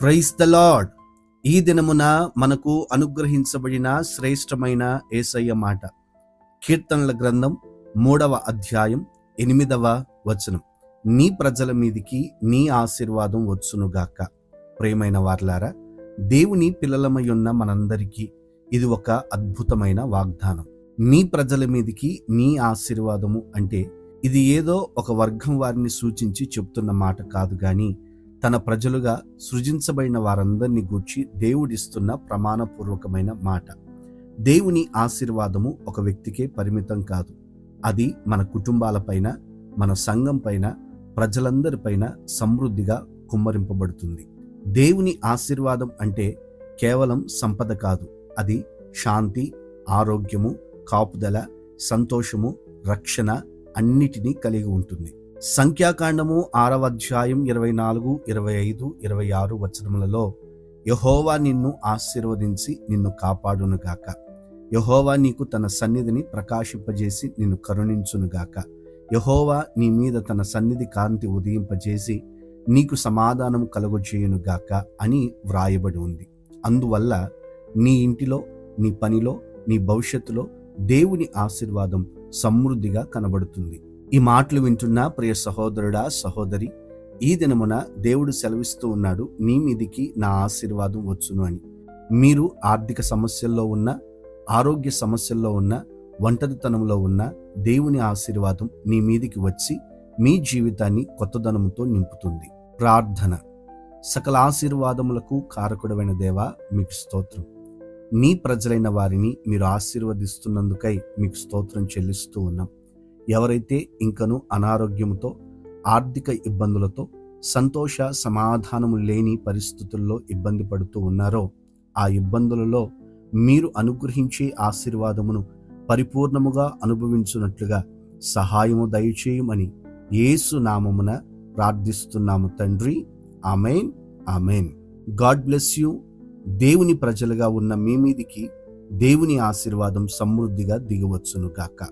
Price the lord. ఈ దినమున మనకు అనుగ్రహించబడిన శ్రేష్టమైన ఏసయ్య మాట. కీర్తనల గ్రంథం మూడవ అధ్యాయం ఎనిమిదవ వచనం. నీ ప్రజల మీదికి నీ ఆశీర్వాదం వచ్చునుగాక. ప్రేమైన వార్లారా దేవుని పిల్లలమై ఉన్న మనందరికీ ఇది ఒక అద్భుతమైన వాగ్దానం. నీ ప్రజల మీదికి నీ ఆశీర్వాదము అంటే ఇది ఏదో ఒక వర్గం వారిని సూచించి చెప్తున్న మాట కాదు కానీ తన ప్రజలుగా సృజించబడిన వారందరినీ గూర్చి దేవుడిస్తున్న ప్రమాణపూర్వకమైన మాట. దేవుని ఆశీర్వాదము ఒక వ్యక్తికే పరిమితం కాదు. అది మన కుటుంబాలపైన మన సంఘం పైన ప్రజలందరిపైన సమృద్ధిగా కుమ్మరింపబడుతుంది. దేవుని ఆశీర్వాదం అంటే కేవలం సంపద కాదు. అది శాంతి ఆరోగ్యము కాపుదల సంతోషము రక్షణ అన్నిటినీ కలిగి ఉంటుంది. సంఖ్యాకాండము ఆరవ అధ్యాయం ఇరవై నాలుగు ఇరవై ఐదు ఇరవై ఆరు వచనములలో యహోవా నిన్ను ఆశీర్వదించి నిన్ను కాపాడునుగాక యహోవా నీకు తన సన్నిధిని ప్రకాశింపజేసి నిన్ను కరుణించునుగాక యహోవా నీ మీద తన సన్నిధి కాంతి ఉదయింపజేసి నీకు సమాధానం కలుగుచేయునుగాక అని వ్రాయబడి ఉంది. అందువల్ల నీ ఇంటిలో నీ పనిలో నీ భవిష్యత్తులో దేవుని ఆశీర్వాదం సమృద్ధిగా కనబడుతుంది. ఈ మాటలు వింటున్న ప్రియ సహోదరుడా సహోదరి ఈ దినమున దేవుడు సెలవిస్తూ ఉన్నాడు నీ మీదికి నా ఆశీర్వాదం వచ్చును అని. మీరు ఆర్థిక సమస్యల్లో ఉన్న ఆరోగ్య సమస్యల్లో ఉన్న ఒంటరితనంలో ఉన్న దేవుని ఆశీర్వాదం నీ మీదికి వచ్చి మీ జీవితాన్ని కొత్తదనముతో నింపుతుంది. ప్రార్థన. సకల ఆశీర్వాదములకు కారకుడమైన దేవా మీకు స్తోత్రం. నీ ప్రజలైన వారిని మీరు ఆశీర్వదిస్తున్నందుకై మీకు స్తోత్రం చెల్లిస్తూ ఉన్నాం. ఎవరైతే ఇంకను అనారోగ్యముతో ఆర్థిక ఇబ్బందులతో సంతోష సమాధానము లేని పరిస్థితుల్లో ఇబ్బంది పడుతూ ఉన్నారో ఆ ఇబ్బందులలో మీరు అనుగ్రహించే ఆశీర్వాదమును పరిపూర్ణముగా అనుభవించున్నట్లుగా సహాయము దయచేయమని యేసు నామమున ప్రార్థిస్తున్నాము తండ్రి. Amen. Amen. God bless you. దేవుని ప్రజలుగా ఉన్న మీ మీదికి దేవుని ఆశీర్వాదం సమృద్ధిగా దిగవచ్చును గాక.